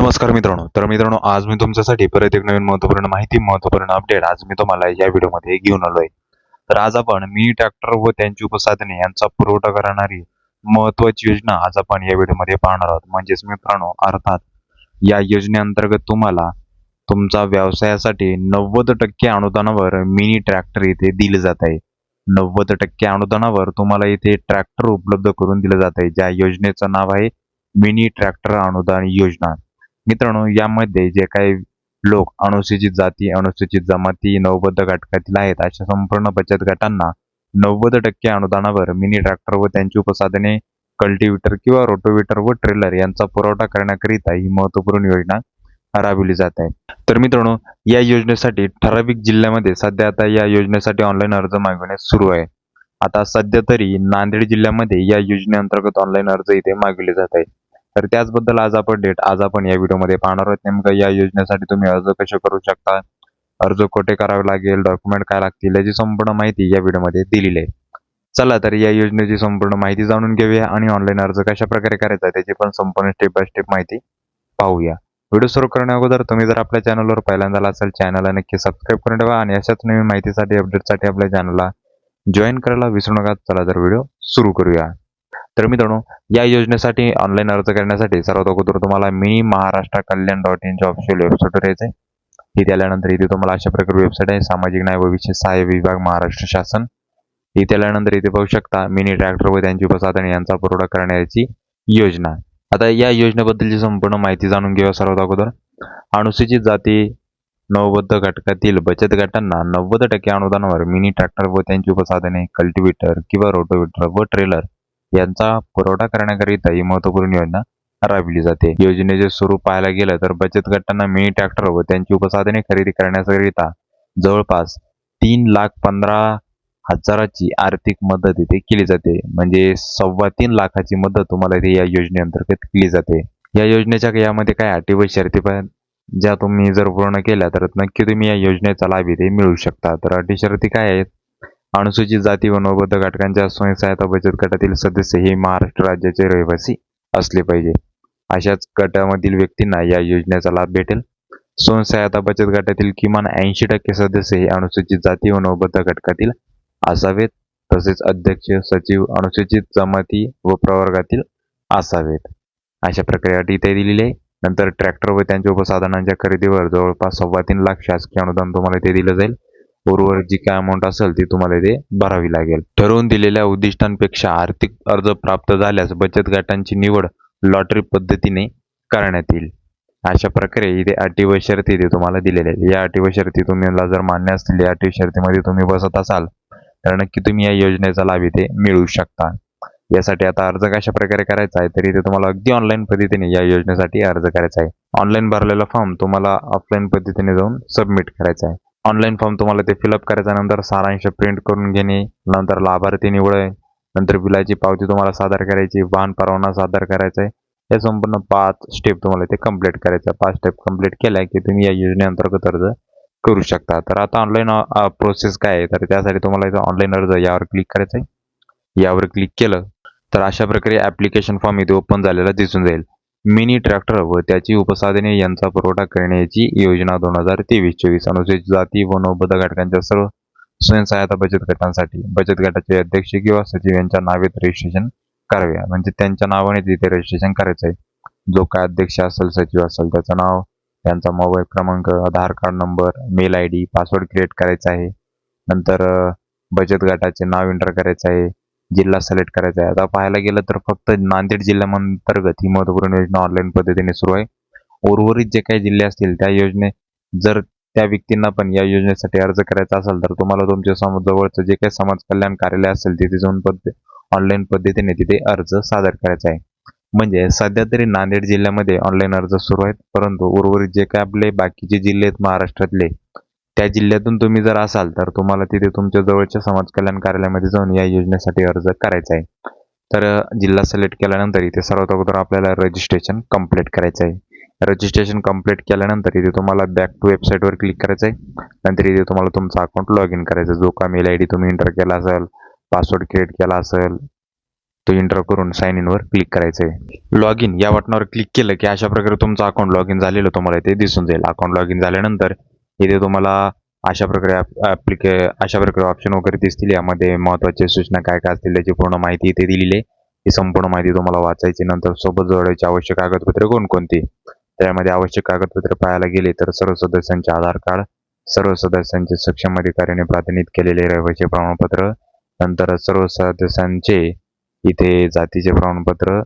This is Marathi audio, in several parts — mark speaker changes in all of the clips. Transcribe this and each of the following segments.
Speaker 1: नमस्कार मित्रांनो. तर मित्रांनो आज मी तुमच्यासाठी परत एक नवीन महत्त्वपूर्ण माहिती महत्त्वपूर्ण अपडेट आज मी तुम्हाला या व्हिडिओमध्ये घेऊन आलोय. तर आज आपण मिनी ट्रॅक्टर व त्यांची उपसाधने यांचा पुरवठा करणारी महत्वाची योजना आज आपण या व्हिडिओमध्ये पाहणार आहोत. म्हणजेच मित्रांनो अर्थात या योजनेअंतर्गत तुम्हाला तुमचा व्यवसायासाठी नव्वद टक्के अनुदानावर मिनी ट्रॅक्टर इथे दिले जात आहे. नव्वद टक्के अनुदानावर तुम्हाला इथे ट्रॅक्टर उपलब्ध करून दिलं जात आहे. ज्या योजनेचं नाव आहे मिनी ट्रॅक्टर अनुदान योजना. मित्रांनो यामध्ये जे काही लोक अनुसूचित जाती अनुसूचित जमाती नवबद्ध घटकातील आहेत अशा संपूर्ण बचत गटांना नव्वद टक्के अनुदानावर मिनी ट्रॅक्टर व त्यांची उपसाधने कल्टिव्हेटर किंवा रोटोवेटर व ट्रेलर यांचा पुरवठा करण्याकरिता ही महत्त्वपूर्ण योजना राबविली जात आहे. तर मित्रांनो या योजनेसाठी ठराविक जिल्ह्यामध्ये सध्या आता या योजनेसाठी ऑनलाईन अर्ज मागविण्यास सुरू आहे. आता सध्या तरी नांदेड जिल्ह्यामध्ये या योजनेअंतर्गत ऑनलाईन अर्ज इथे मागविले जात आहे तर त्याचबद्दल आज आपण डेट आज आपण या व्हिडिओमध्ये पाहणार आहोत. नेमकं या योजनेसाठी तुम्ही अर्ज कसे करू शकता? अर्ज कुठे करावे लागेल? डॉक्युमेंट काय लागतील? याची संपूर्ण माहिती या व्हिडिओमध्ये दिलेली आहे. चला तर या योजनेची संपूर्ण माहिती जाणून घेऊया आणि ऑनलाईन अर्ज कशा प्रकारे करायचा त्याची पण संपूर्ण स्टेप बाय स्टेप माहिती पाहूया. व्हिडिओ सुरू करण्या अगोदर तुम्ही जर आपल्या चॅनलवर पहिल्यांदा असेल चॅनलला नक्की सबस्क्राईब करून ठेवा आणि अशाच नवीन माहितीसाठी अपडेटसाठी आपल्या चॅनलला जॉईन करायला विसरू नका. चला तर व्हिडिओ सुरू करूया. तर मित्रांनो या योजनेसाठी ऑनलाईन अर्ज करण्यासाठी सर्वात अगोदर तुम्हाला मिनी महाराष्ट्र कल्याण डॉट इनच्या ऑफिशियल वेबसाईटवर यायचं आहे इथे आल्यानंतर इथे तुम्हाला अशा प्रकारे वेबसाईट आहे सामाजिक न्याय व विशेष सहाय्य विभाग महाराष्ट्र शासन. इथे आल्यानंतर इथे पाहू शकता मिनी ट्रॅक्टर व त्यांची उपसाधने यांचा पुरवठा करण्याची योजना. आता या योजनेबद्दलची संपूर्ण माहिती जाणून घेऊया सर्वात अगोदर. अनुसूचित जाती नवबद्ध घटकातील बचत गटांना नव्वद टक्के अनुदानावर मिनी ट्रॅक्टर व त्यांची उपसाधने कल्टिवेटर किंवा रोटोवेटर व ट्रेलर यांचा पुरवठा करण्याकरिता ही महत्त्वपूर्ण योजना राबविली जाते. योजनेचे स्वरूप पाहायला गेलं तर बचत गटांना मिनी ट्रॅक्टर व त्यांची उपसाधने खरेदी करण्याकरिता जवळपास तीन लाख पंधरा हजाराची आर्थिक मदत इथे केली जाते. म्हणजे सव्वा तीन लाखाची मदत तुम्हाला इथे या योजनेअंतर्गत केली जाते. या योजनेच्या यामध्ये काय अटी व शर्ती पण ज्या तुम्ही जर पूर्ण केल्या तर नक्की तुम्ही या योजनेचा लाभ इथे मिळू शकता. तर अटी शर्ती काय आहेत? अनुसूचित जाती व नवबद्ध घटकांच्या स्वयंसहायता बचत गटातील सदस्य हे महाराष्ट्र राज्याचे रहिवासी असले पाहिजे. अशाच गटामधील व्यक्तींना या योजनेचा लाभ भेटेल. स्वयंसहायता बचत गटातील किमान ऐंशी टक्के सदस्य हे अनुसूचित जाती व नवबद्ध घटकातील असावेत. तसेच अध्यक्ष सचिव अनुसूचित जमाती व प्रवर्गातील असावेत. अशा प्रकारे अटी इथे दिलेली आहे. नंतर ट्रॅक्टर व त्यांच्या उपसाधनांच्या खरेदीवर जवळपास सव्वा तीन लाख शासकीय अनुदान तुम्हाला ते दिलं जाईल. उर्वरित जी काय अमाऊंट असेल ती तुम्हाला इथे भरावी लागेल. ठरवून दिलेल्या उद्दिष्टांपेक्षा आर्थिक अर्ज प्राप्त झाल्यास बचत गटांची निवड लॉटरी पद्धतीने करण्यात येईल. अशा प्रकारे इथे अटी व शर्ती इथे तुम्हाला दिलेल्या आहेत. या अटी व शर्ती तुम्हाला जर मान्य असतील या अटी शर्तीमध्ये तुम्ही बसत असाल तर नक्की तुम्ही या योजनेचा लाभ इथे मिळवू शकता. यासाठी आता अर्ज कशा प्रकारे करायचा आहे तर इथे तुम्हाला अगदी ऑनलाईन पद्धतीने या योजनेसाठी अर्ज करायचा आहे. ऑनलाईन भरलेला फॉर्म तुम्हाला ऑफलाईन पद्धतीने जाऊन सबमिट करायचा आहे. ऑनलाईन फॉर्म तुम्हाला ते फिलअप करायचा नंतर सारांश प्रिंट करून घेणे नंतर लाभार्थी निवड नंतर बिलाची पावती तुम्हाला सादर करायची वाहन परवाना सादर करायचा आहे. हे संपूर्ण पाच स्टेप तुम्हाला ते कंप्लीट करायचं पाच स्टेप कंप्लीट केल्या की तुम्ही या योजनेअंतर्गत अर्ज करू शकता. तर आता ऑनलाईन प्रोसेस काय आहे? तर त्यासाठी तुम्हाला इथं ऑनलाईन अर्ज यावर क्लिक करायचं आहे. यावर क्लिक केलं तर अशा प्रकारे ॲप्लिकेशन फॉर्म इथे ओपन झालेला दिसून जाईल. मिनी ट्रॅक्टर व त्याची उपसाधने यांचा पुरवठा करण्याची योजना दोन हजार तेवीस चोवीस अनुसूचित जाती व नवबद्ध घटकांच्या सर्व स्वयंसहायता बचत गटांसाठी बचत गटाचे अध्यक्ष किंवा सचिव यांच्या नावेत रजिस्ट्रेशन करावे. म्हणजे त्यांच्या नावाने तिथे रजिस्ट्रेशन करायचं आहे. जो काय अध्यक्ष असेल सचिव असेल त्याचं नाव त्यांचा मोबाईल क्रमांक Aadhaar card number mail I D password create करायचा आहे. नंतर बचत गटाचे नाव एंटर करायचं आहे. जिल्हा सिलेक्ट करायचा आहे. आता पाहायला गेलं तर फक्त नांदेड जिल्ह्याअंतर्गत ही महत्त्वपूर्ण योजना ऑनलाईन पद्धतीने सुरू आहे. उर्वरित जे काही जिल्हे असतील त्या योजने जर त्या व्यक्तींना पण या योजनेसाठी अर्ज करायचा असेल तर तुम्हाला तुमच्यासमोर जवळचं जे काही समाज कल्याण कार्यालय असेल तिथे जाऊन पद्धती ऑनलाईन पद्धतीने तिथे अर्ज सादर करायचा आहे. म्हणजे सध्या तरी नांदेड जिल्ह्यामध्ये ऑनलाईन अर्ज सुरू आहेत परंतु उर्वरित जे काही आपले बाकीचे जिल्हे आहेत महाराष्ट्रातले त्या जिल्ह्यातून तुम्ही जर असाल तर तुम्हाला तिथे तुमच्या जवळच्या समाज कल्याण कार्यालयामध्ये जाऊन या योजनेसाठी अर्ज करायचा आहे. तर जिल्हा सिलेक्ट केल्यानंतर इथे सर्वात अगोदर आपल्याला रजिस्ट्रेशन कंप्लीट करायचं आहे. रजिस्ट्रेशन कंप्लीट केल्यानंतर इथे तुम्हाला बॅक टू वेबसाईटवर क्लिक करायचं आहे. नंतर इथे तुम्हाला तुमचा अकाउंट लॉग इन करायचं जो का मेल आय डी तुम्ही इंटर केला असेल पासवर्ड क्रिएट केला असेल तो इंटर करून साइन इनवर क्लिक करायचं आहे. लॉग इन या बटनावर क्लिक केलं की अशा प्रकारे तुमचं अकाउंट लॉग इन झालेलं तुम्हाला इथे दिसून जाईल. अकाउंट लॉग इन झाल्यानंतर इथे तुम्हाला अशा प्रकारे ॲप्लिके अशा प्रकारे ऑप्शन वगैरे दिसतील. यामध्ये महत्त्वाच्या सूचना काय काय असतील त्याची पूर्ण माहिती इथे दिलेली आहे. ही संपूर्ण माहिती तुम्हाला वाचायची नंतर सोबत जोडायची आवश्यक कागदपत्रे कोणकोणती? त्यामध्ये आवश्यक कागदपत्रे पाहायला गेले तर सर्व सदस्यांचे आधार कार्ड सर्व सदस्यांचे सक्षम अधिकाऱ्याने प्रातिनिधिक केलेले रहिवासी प्रमाणपत्र नंतर सर्व सदस्यांचे इथे जातीचे प्रमाणपत्र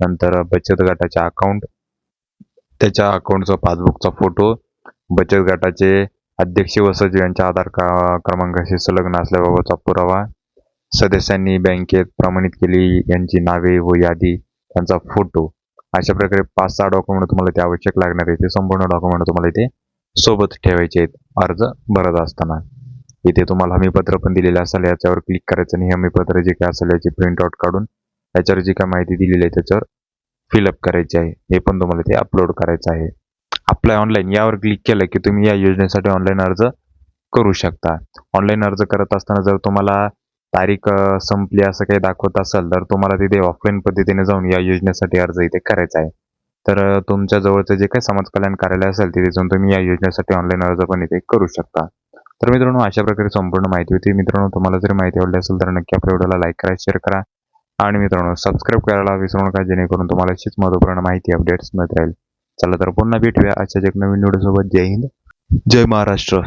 Speaker 1: नंतर बचत गटाचे अकाउंट त्याच्या अकाउंटचा पासबुकचा फोटो बचत गटाचे अध्यक्ष व सचिव यांच्या आधार का क्रमांकाशी संलग्न असल्याबाबतचा पुरावा सदस्यांनी बँकेत प्रमाणित केली. यांची नावे व यादी त्यांचा फोटो अशा प्रकारे पाच सहा डॉक्युमेंट तुम्हाला ते आवश्यक लागणार आहे. ते संपूर्ण डॉक्युमेंट तुम्हाला इथे सोबत ठेवायचे आहेत. अर्ज भरत असताना. इथे तुम्हाला हमीपत्र पण दिलेलं असेल याच्यावर क्लिक करायचं आणि हमीपत्र जे काय असेल याची प्रिंट आउट काढून याच्यावर जी काय माहिती दिलेली आहे त्याच्यावर फिलअप करायची आहे. हे पण तुम्हाला ते अपलोड करायचं आहे. अप्लाय ऑनलाईन यावर क्लिक केलं की तुम्ही या योजनेसाठी ऑनलाईन अर्ज करू शकता. ऑनलाईन अर्ज करत असताना जर तुम्हाला तारीख संपली असं काही दाखवत असेल तर तुम्हाला तिथे ऑफलाईन पद्धतीने जाऊन या योजनेसाठी अर्ज इथे करायचा आहे. तर तुमच्या जवळचं जे काही समाज कल्याण कार्यालय असेल तिथे जाऊन तुम्ही या योजनेसाठी ऑनलाईन अर्ज पण इथे करू शकता. तर मित्रांनो अशा प्रकारे संपूर्ण माहिती होती. मित्रांनो तुम्हाला जर माहिती आवडली असेल तर नक्की आपल्या व्हिडिओला लाईक करा शेअर करा. आणि मित्रांनो सबस्क्राईब करायला विसरू नका जेणेकरून तुम्हाला अशीच महत्त्वपूर्ण माहिती अपडेट्स मिळत राहील. चला तर पुन्हा भेटूया अशाच एक नवीन व्हिडिओसोबत जय हिंद. जय महाराष्ट्र.